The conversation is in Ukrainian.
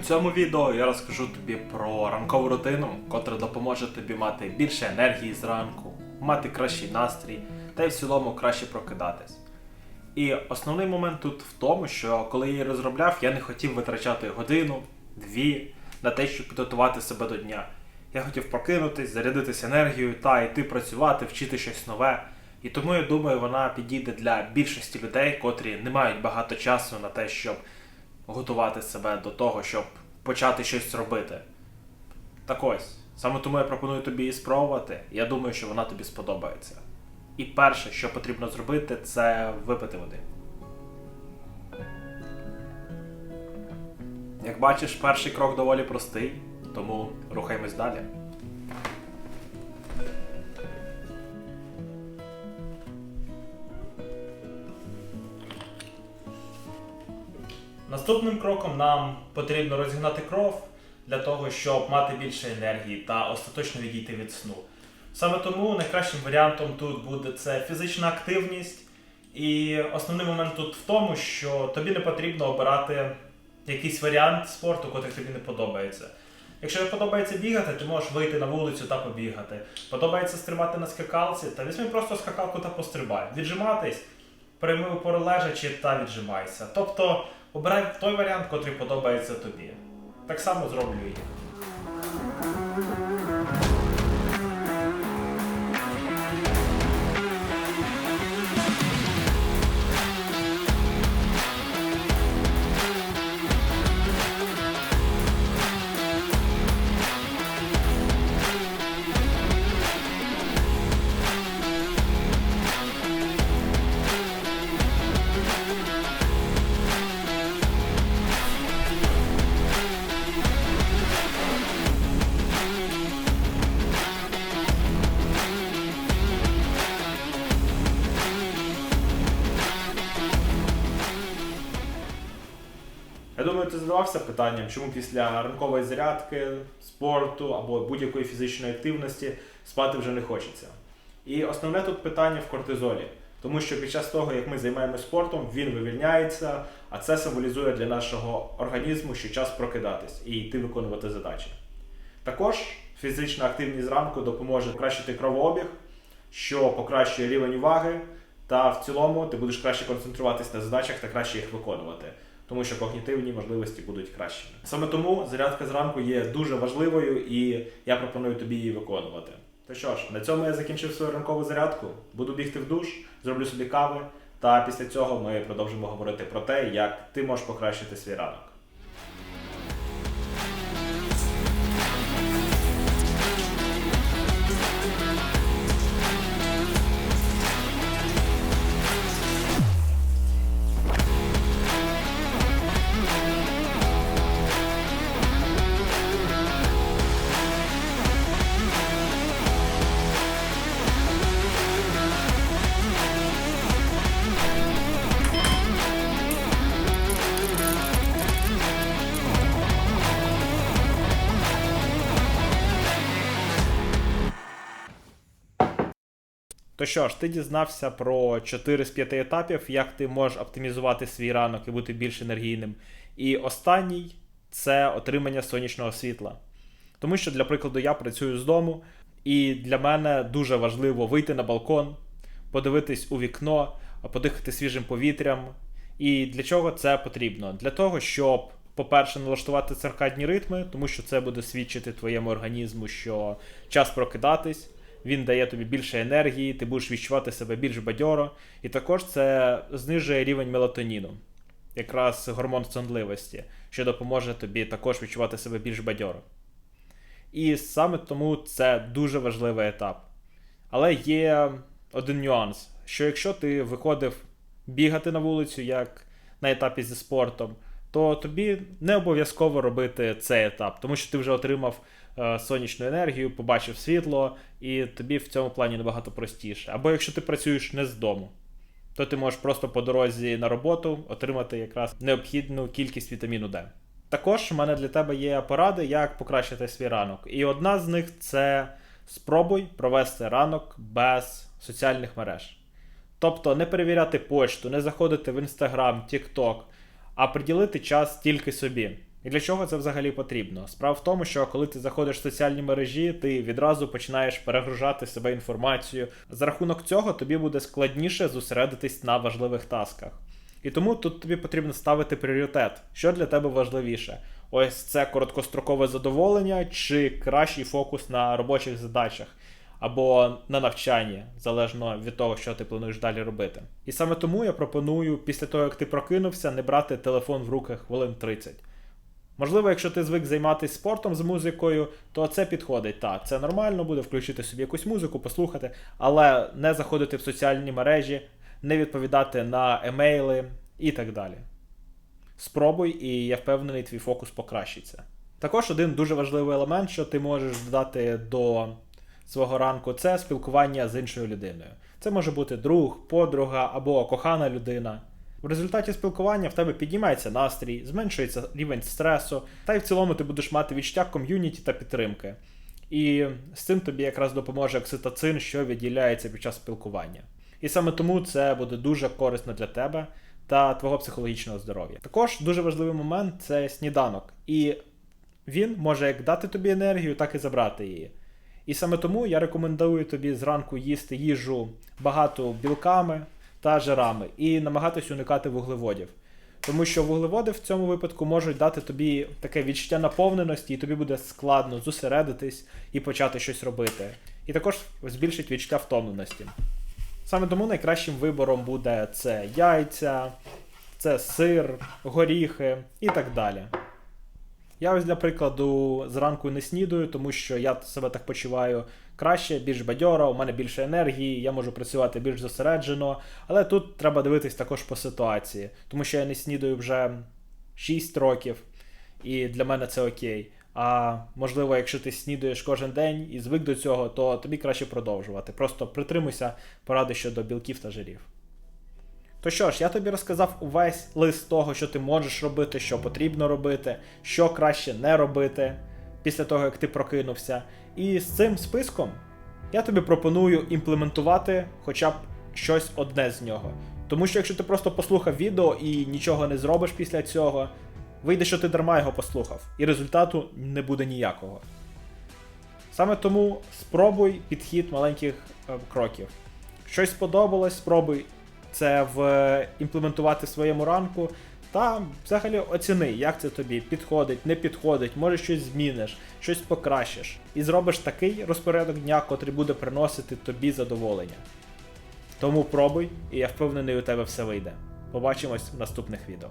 цьому відео я розкажу тобі про ранкову рутину, котра допоможе тобі мати більше енергії зранку, мати кращий настрій та й в цілому краще прокидатись. І основний момент тут в тому, що коли я її розробляв, я не хотів витрачати годину, дві на те, щоб підготувати себе до дня. Я хотів прокинутись, зарядитись енергією та йти працювати, вчити щось нове. І тому я думаю, вона підійде для більшості людей, котрі не мають багато часу на те, щоб готувати себе до того, щоб почати щось робити. Так ось, саме тому я пропоную тобі її спробувати. Я думаю, що вона тобі сподобається. І перше, що потрібно зробити, це випити води. Як бачиш, перший крок доволі простий, тому рухаємось далі. Наступним кроком нам потрібно розігнати кров для того, щоб мати більше енергії та остаточно відійти від сну. Саме тому найкращим варіантом тут буде це фізична активність. І основний момент тут в тому, що тобі не потрібно обирати якийсь варіант спорту, котрий тобі не подобається. Якщо тобі подобається бігати, ти можеш вийти на вулицю та побігати. Подобається стрибати на скакалці, та візьми просто скакалку та пострибай. Віджиматись, прийми упор лежачи та віджимайся. Тобто обирай той варіант, котрий подобається тобі. Так само зроблю я. Я думаю, ти задавався питанням, чому після ранкової зарядки, спорту або будь-якої фізичної активності спати вже не хочеться. І основне тут питання в кортизолі, тому що під час того, як ми займаємося спортом, він вивільняється, а це символізує для нашого організму, що час прокидатись і йти виконувати задачі. Також фізична активність зранку допоможе покращити кровообіг, що покращує рівень уваги, та в цілому ти будеш краще концентруватись на задачах та краще їх виконувати тому що когнітивні можливості будуть кращими. Саме тому зарядка зранку є дуже важливою і я пропоную тобі її виконувати. То що ж, на цьому я закінчив свою ранкову зарядку. Буду бігти в душ, зроблю собі кави, та після цього ми продовжимо говорити про те, як ти можеш покращити свій ранок. То що ж, ти дізнався про 4 з 5 етапів, як ти можеш оптимізувати свій ранок і бути більш енергійним. І останній це отримання сонячного світла. Тому що, для прикладу, я працюю з дому, і для мене дуже важливо вийти на балкон, подивитись у вікно, подихати свіжим повітрям. І для чого це потрібно? Для того, щоб, по-перше, налаштувати циркадні ритми, тому що це буде свідчити твоєму організму, що час прокидатись він дає тобі більше енергії, ти будеш відчувати себе більш бадьоро. І також це знижує рівень мелатоніну, якраз гормон сонливості, що допоможе тобі також відчувати себе більш бадьоро. І саме тому це дуже важливий етап. Але є один нюанс: що якщо ти виходив бігати на вулицю, як на етапі зі спортом, то тобі не обов'язково робити цей етап, тому що ти вже отримав е, сонячну енергію, побачив світло, і тобі в цьому плані набагато простіше. Або якщо ти працюєш не з дому, то ти можеш просто по дорозі на роботу отримати якраз необхідну кількість вітаміну Д. Також у мене для тебе є поради, як покращити свій ранок. І одна з них це спробуй провести ранок без соціальних мереж. Тобто не перевіряти почту, не заходити в Instagram, TikTok, а приділити час тільки собі. І для чого це взагалі потрібно? Справа в тому, що коли ти заходиш в соціальні мережі, ти відразу починаєш перегружати себе інформацією. За рахунок цього тобі буде складніше зосередитись на важливих тасках. І тому тут тобі потрібно ставити пріоритет, що для тебе важливіше. Ось це короткострокове задоволення чи кращий фокус на робочих задачах або на навчанні, залежно від того, що ти плануєш далі робити. І саме тому я пропоную, після того, як ти прокинувся, не брати телефон в руки хвилин 30. Можливо, якщо ти звик займатися спортом з музикою, то це підходить. Так, це нормально буде включити собі якусь музику, послухати, але не заходити в соціальні мережі, не відповідати на емейли і так далі. Спробуй, і я впевнений, твій фокус покращиться. Також один дуже важливий елемент, що ти можеш додати до свого ранку, це спілкування з іншою людиною. Це може бути друг, подруга або кохана людина. В результаті спілкування в тебе піднімається настрій, зменшується рівень стресу, та й в цілому ти будеш мати відчуття ком'юніті та підтримки. І з цим тобі якраз допоможе окситоцин, що відділяється під час спілкування. І саме тому це буде дуже корисно для тебе та твого психологічного здоров'я. Також дуже важливий момент це сніданок, і він може як дати тобі енергію, так і забрати її. І саме тому я рекомендую тобі зранку їсти їжу багато білками та жирами і намагатись уникати вуглеводів. Тому що вуглеводи в цьому випадку можуть дати тобі таке відчуття наповненості, і тобі буде складно зосередитись і почати щось робити. І також збільшить відчуття втомленості. Саме тому найкращим вибором буде це яйця, це сир, горіхи і так далі. Я ось для прикладу зранку не снідаю, тому що я себе так почуваю краще, більш бадьоро, у мене більше енергії, я можу працювати більш зосереджено. Але тут треба дивитись також по ситуації, тому що я не снідаю вже 6 років, і для мене це окей. А можливо, якщо ти снідуєш кожен день і звик до цього, то тобі краще продовжувати. Просто притримуйся поради щодо білків та жирів. То що ж, я тобі розказав увесь лист того, що ти можеш робити, що потрібно робити, що краще не робити після того, як ти прокинувся. І з цим списком я тобі пропоную імплементувати хоча б щось одне з нього. Тому що якщо ти просто послухав відео і нічого не зробиш після цього, вийде, що ти дарма його послухав, і результату не буде ніякого. Саме тому спробуй підхід маленьких е, кроків. Щось сподобалось, спробуй це в імплементувати в своєму ранку. Та взагалі оціни, як це тобі підходить, не підходить, може щось зміниш, щось покращиш. І зробиш такий розпорядок дня, котрий буде приносити тобі задоволення. Тому пробуй, і я впевнений, у тебе все вийде. Побачимось в наступних відео.